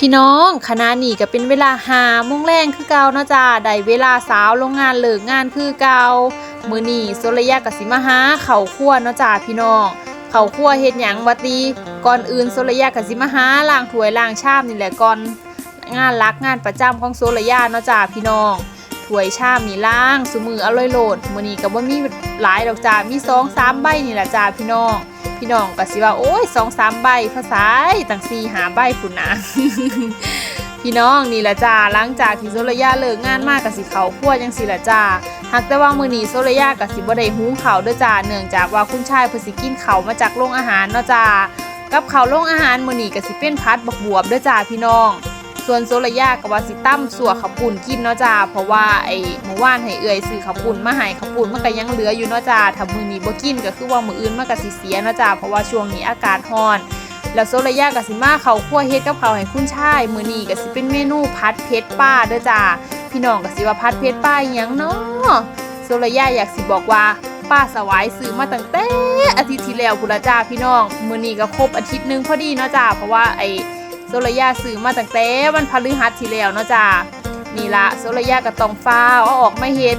พี่น้องคณะนี้ก็เป็นเวลาหาโมงแรงคือเก่าเนาะจ้าได้เวลาสาวโรงงานเลิกงานคือเก่ามือนี้โซระยะกสิมาหาข้าวคั่วเนาะจ้าพี่น้องเข้าวคั่วเฮ็ดหยังวัดดีก่อนอื่นโซระยะกสิมาหาล้างถ้วยล้างชามนี่แหละก่อนงานรักงานประจำของโซระยะเนาะจ้าพี่น้องถ้วยชามนี่ล้างสุมืออร่อยโลดมือนี้ก็บ่มีหลายดอกจ้ามี2 3ใบนี่แหละจ้าพี่น้อง พี่น้องก็สิว่าโอ้ยสองสามใบภาษาต่างสี่หาใบพุ่นนะพี่น้องนี่แหละจ้าหลังจากที่โซลยาเลิกงานมากกับสิเขาคั่วจังสิละจ้าหากแต่ว่ามือนี้โซลยากับสิบ่ได้หุงข้าเด้อจ้าเนื่องจากว่าคุณชายเพิ่นสิกินเขามาจากโรงอาหารเนาะจ้ากับเขาโรงอาหารมือนี้ก็สิเป็นพัดบกบวบเด้อจ้าพี่น้อง ส่วนโซลยากับว่าสิตั้มสัวขับปุ่นกินเนาะจ้าเพราะว่าไอ้เมื่อวานให้เอื่อยซื้อขับปุ่นมาให้ขับปุ่นมันก็ยังเหลืออยู่เนาะจ้าถ้ามือนี้บ่กินก็คือว่ามืออื่นมันก็สิเสียเนาะจ้าเพราะว่าช่วงนี้อากาศร้อน แล้วโซลยากับสิมาเขาคั่วเฮ็ดกับเขาให้คุณชายมือนี้ก็สิเป็นเมนูพัดเพชรป้าเด้อจ้าพี่น้องก็สิว่าพัดเพชรป้าหยังเนาะโซลยาอยากสิบอกว่าป้าสวายซื้อมาตั้งแต่อาทิตย์ที่แล้วพุ่นละจ้าพี่น้องมือนี้ก็ครบอาทิตย์นึงพอดีเนาะจ้าเพราะว่าไอ้ โซลยาซื้อมาตั้งแต่วันพฤหัสที่แล้วเนาะจ้านี่ละโซลยาก็ต้องฟ้าเอาออกมาเฮ็ด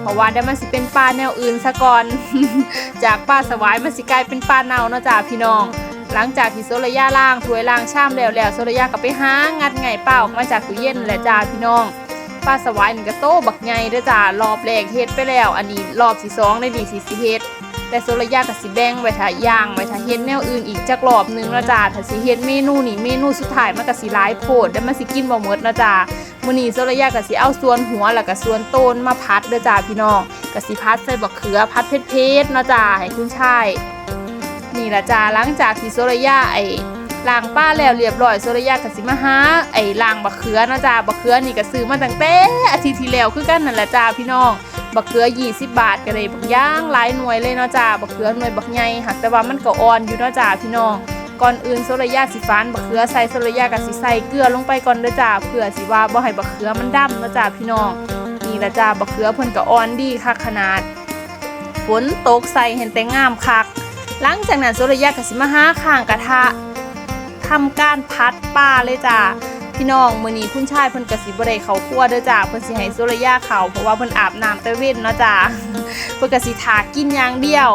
เพราะว่าได้มันสิเป็นปลาแนวอื่นซะก่อน จากปลาสวายมันสิกลายเป็นปลาเน่าเนาะจ้าพี่น้อง หลังจากที่โซลยาล้างถ้วยล้างชามแล้วแล้วโซลยาก็ไปหางัดไงเปล่าออกมาจากตู้เย็นแหละจ้าพี่น้องปลาสวายนี่ก็โตบักใหญ่เด้อจ้ารอบแรกเฮ็ดไปแล้ว อันนี้รอบที่สองในดีสิสิเฮ็ด แต่โซลยากับสิแบ่งไว้ถ้าย่างไว้ถ้าเฮ็ดแนวอื่นอีกจักรอบนึงล้วจ้าถ้าสิเฮ็ดเมนูนี่เมนูสุดท้ายมันก็สิหลายโพดแล้วมันสิกินบ่หมดนะจ้ามื้อนี้โซลยาก็สิเอาส่วนหัวแล้วก็ส่วนต้นมาพัดเด้อจ้าพี่น้องก็สิพัดใส่บักเขือพัดเผ็ดๆเนาะจ้าให้คุณชายนี่ละจ้าหลังจากที่โซลยาไอ้ล้างป้าแล้วเรียบร้อยโซลยาก็สิมาหาไอ้ล้างบักเขือนะจ้าบักเขือนี่ก็ซื้อมาตั้งแต่อาทิตย์ที่แล้วคือกันนั่นแหละจ้าพี่น้อง บักเขือ 20 บาทก็เลยบักย่างหลายหน่วยเลยเนาะจ้าบักเขือหน่วยบักใหญ่หักแต่ว่ามันก็อ่อนอยู่เนาะจ้าพี่น้องก่อนอื่นโซลยาสิฟานบักเขือใส่โซลยากับสิใส่เกลือลงไปก่อนเด้อจ้าเพื่อสิว่าบ่ให้บักเขือมันดำเนาะจ้าพี่น้องนี่ละจ้าบักเขือเพิ่นก็อ่อนดีคักขนาดฝนตกใส่เห็นแต่งามคัก หลังจากนั้นโซลยาก็สิมาหาข้างกระทะทำการพัดปลาเลยจ้า พี่น้องมื้อนี้คุณชายเพิ่นก็สิบ่ได้เขาครัวเด้อจ้าเพิ่นสิให้โซลยาเขาเพราะว่าเพิ่นอาบน้ำแต่เว้นเนาะจ้าเพิ่นก็สิทากินอย่างเดียว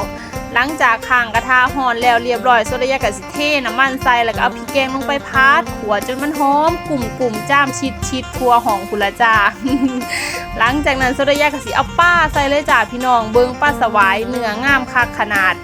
หลังจากข้างกระทะหอนแล้วเรียบร้อยโซลยาก็สิเทน้ำมันใส่แล้วก็เอาพริกแกงลงไปพัดขัวจนมันหอมกลุ่มกลุ่มๆจ้ามชิดชิดทัวหองพุ่นละจ้าหลังจากนั้นโซลยาก็สิเอาป้าใส่เลยจ้าพี่น้องเบิ่งป้าสวายเนื้องามคักขนาด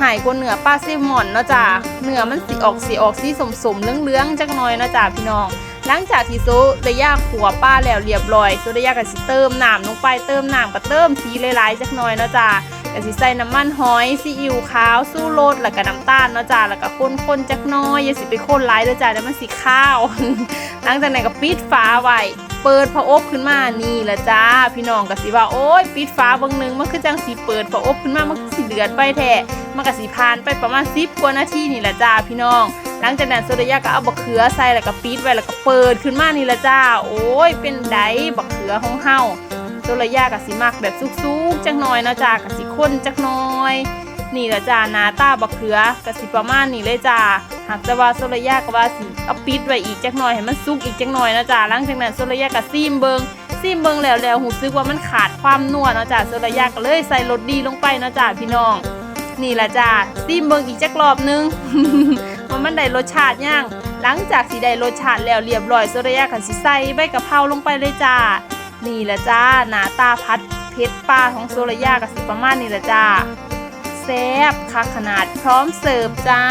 หายกว่าเนื้อปลาซิลมอนเนาะจ้าเนื้อมันสีออกสีออกสีสมสมๆเลืองๆจักหน่อยเนาะจ้าพี่น้อง หลังจากที่โซระยะขัวป้าแล้วเรียบร้อยโซระยะก็สิเติมน้ำลงไปเติมน้ำก็เติมสีหลายๆจักหน่อยเนาะจ้าก็สิใส่น้ำมันหอยซีอิ๊วขาวสู้รสแล้วก็น้ำตาลเนาะจ้าแล้วก็คนๆจักหน้อยอย่าสิไปคนหลายเด้อจ้าเดี๋ยวมันสิข้าว หลังจากนั้นก็ปิดฝาไว้เปิดพระอบขึ้นมานี่แหละจ้า พี่น้องก็สิว่าโอ๊ยปิดฝาบางนึงมันคือจังสีเปิดพระอบขึ้นมามันสิเดือดไปแท้มันก็สิผ่านไปประมาณ10กว่านาทีนี่แหละจ้าพี่น้อง หลังจากนั้นโซดายาก็เอาบักเขือใส่แล้วก็ปิดไว้แล้วก็เปิดขึ้นมานี่ละจ้า โอ้ย เป็นไดบักเขือของเฮาโซดายาก็สิมักแบบซุกๆจักหน่อยนะจ้าก็สิข้นจักหน่อยนี่ละจ้าหน้าตาบักเขือก็สิประมาณนี้เลยจ้าหากแต่ว่าโซดายาก็ว่าสิเอาปิดไว้อีกจักหน่อยให้มันสุกอีกจักหน่อยนะจ้าหลังจากนั้นโซดายาก็ซีมเบิงซีมเบิงแล้วแล้วหูซึกว่ามันขาดความนัวนะจ้าโซดายาก็เลยใส่รสดีลงไปนะจ้าพี่น้อง นี่ละจ้าซีมเบิงอีกจักรอบนึง ว่ามันได้รสชาติย่าง หลังจากสีได้รสชาติแล้วเรียบร้อยโซดยากันสิใส่ใบกะเพราลงไปเลยจ้า นี่แหละจ้าหน้าตาพัดเพชรปลาของโซดยากับสิประมาณนี่แหละจ้าแซ่บคักขนาดพร้อมเสิร์ฟจ้า